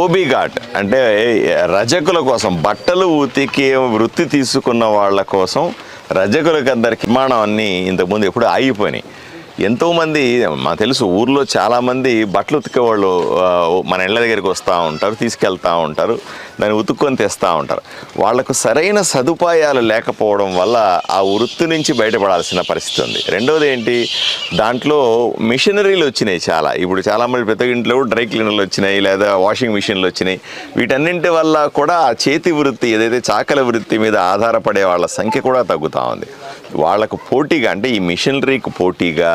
ధోబీ ఘాట్ అంటే రజకుల కోసం బట్టలు ఉతికే వృత్తి తీసుకున్న వాళ్ళ కోసం రజకులకందరి అందరికి నిర్మాణం అన్నీ ఇంతకుముందు ఎప్పుడు ఆగిపోయినాయి. ఎంతోమంది మా తెలుసు ఊర్లో చాలామంది బట్టలు ఉతికే వాళ్ళు మన ఇళ్ళ దగ్గరికి వస్తూ ఉంటారు తీసుకెళ్తూ ఉంటారు దాన్ని ఉతుక్కొని తెస్తూ ఉంటారు. వాళ్ళకు సరైన సదుపాయాలు లేకపోవడం వల్ల ఆ వృత్తి నుంచి బయటపడాల్సిన పరిస్థితి ఉంది. రెండవది ఏంటి? దాంట్లో మిషనరీలు వచ్చినాయి చాలా. ఇప్పుడు చాలామంది పెద్ద ఇంట్లో డ్రై క్లీనర్లు వచ్చినాయి లేదా వాషింగ్ మిషన్లు వచ్చినాయి. వీటన్నింటి వల్ల కూడా చేతి వృత్తి ఏదైతే చాకల వృత్తి మీద ఆధారపడే వాళ్ళ సంఖ్య కూడా తగ్గుతూ ఉంది. వాళ్ళకు పోటీగా అంటే ఈ మిషనరీకి పోటీగా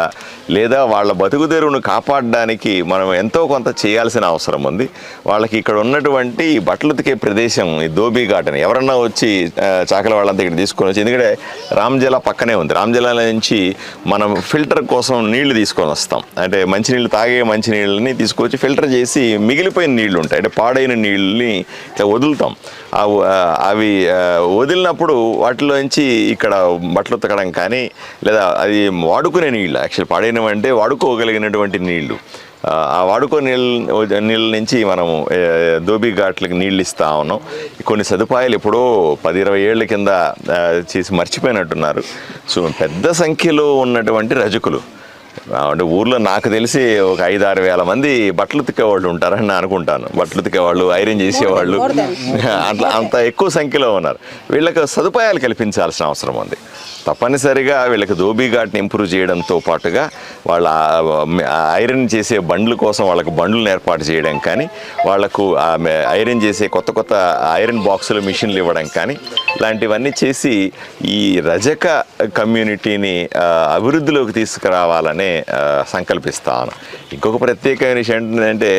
లేదా వాళ్ళ బతుకు కాపాడడానికి మనం ఎంతో కొంత చేయాల్సిన అవసరం ఉంది. వాళ్ళకి ఇక్కడ ఉన్నటువంటి ఈ బట్టలు ఉతికే ప్రదేశం ఈ దోబీ గార్డెన్ ఎవరన్నా వచ్చి చాకల వాళ్ళంతా ఇక్కడ తీసుకొని వచ్చి ఎందుకంటే రామ్జలా పక్కనే ఉంది. రామ్జలా నుంచి మనం ఫిల్టర్ కోసం నీళ్ళు తీసుకొని వస్తాం. అంటే మంచినీళ్ళు తాగే మంచినీళ్ళని తీసుకొచ్చి ఫిల్టర్ చేసి మిగిలిపోయిన నీళ్ళు ఉంటాయి. అంటే పాడైన నీళ్ళని ఇట్లా వదులుతాం. అవి వదిలినప్పుడు వాటిలోంచి ఇక్కడ బట్టలు ఉతకడం కానీ లేదా అది వాడుకునే నీళ్ళు యాక్చువల్ పడైనవి అంటే వాడుకోగలిగినటువంటి నీళ్ళు ఆ, వాడుకో నీళ్ళ నీళ్ళ నుంచి మనము దోబీ ఘాట్లకి నీళ్ళు ఇస్తా ఉన్నాం. కొన్ని సదుపాయాలు ఎప్పుడో పది ఇరవై ఏళ్ళ కింద చేసి మర్చిపోయినట్టున్నారు. సో పెద్ద సంఖ్యలో ఉన్నటువంటి రజకులు. అంటే ఊర్లో నాకు తెలిసి ఒక ఐదు ఆరు వేల మంది బట్టలు ఉతికేవాళ్ళు ఉంటారని నేను అనుకుంటాను. బట్టలు ఉతికేవాళ్ళు ఐరన్ చేసేవాళ్ళు. అట్లా అంత ఎక్కువ సంఖ్యలో ఉన్నారు. వీళ్ళకి సదుపాయాలు కల్పించాల్సిన అవసరం ఉంది. తప్పనిసరిగా వీళ్ళకి దోబీ ఘాట్ని ఇంప్రూవ్ చేయడంతో పాటుగా వాళ్ళ ఐరన్ చేసే బండ్ల కోసం వాళ్ళకు బండ్లను ఏర్పాటు చేయడం కానీ మె- ఐరన్ చేసే కొత్త కొత్త ఐరన్ బాక్సులు మిషన్లు ఇవ్వడం కానీ ఇలాంటివన్నీ చేసి ఈ రజక కమ్యూనిటీని అభివృద్ధిలోకి తీసుకురావాలని ఆ, సంకల్పిస్తాను. ఇంకొక ప్రత్యేకమైన విషయం ఏంటంటే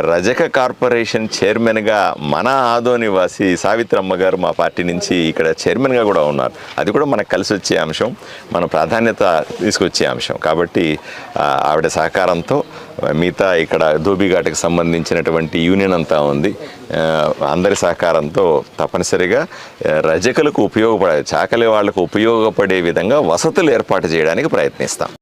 రజక కార్పొరేషన్ చైర్మన్గా మన ఆదో నివాసి సావిత్రమ్మ గారు మా పార్టీ నుంచి ఇక్కడ చైర్మన్గా కూడా ఉన్నారు. అది కూడా మనకు కలిసి వచ్చే అంశం మన ప్రాధాన్యత తీసుకొచ్చే అంశం. కాబట్టి ఆవిడ సహకారంతో మిగతా ఇక్కడ ధోబిఘాట్కి సంబంధించినటువంటి యూనియన్ అంతా ఉంది. అందరి సహకారంతో తప్పనిసరిగా రజకులకు ఉపయోగపడే చాకలి వాళ్ళకు ఉపయోగపడే విధంగా వసతులు ఏర్పాటు చేయడానికి ప్రయత్నిస్తాం.